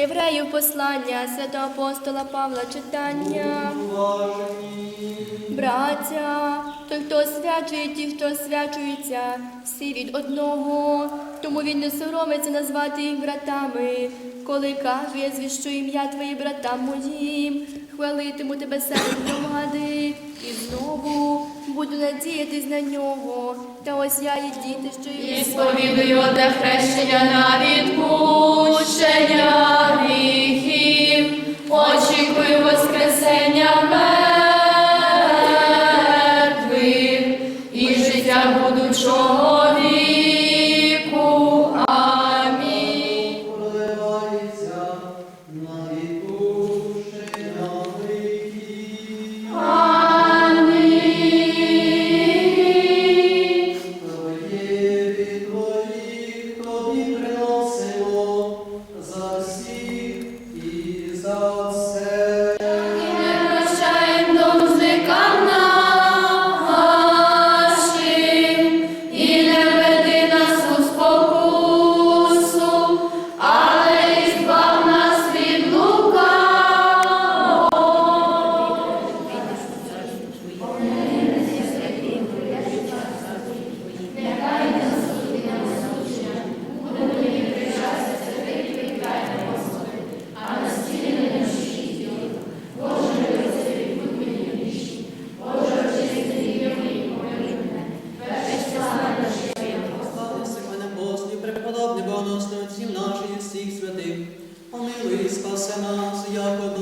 євреїв послання святого апостола Павла читання. Браття, той, хто освячує, ті, хто освячується, всі від одного, тому він не соромиться назвати їх братами. Коли кажу, я звіщу ім'я твої братам моїм, хвалитиму тебе серед громади, і знову буду надіятись на нього. Та ось я і діти, що І сповідую одне хрещення на відпущення سماس يا رب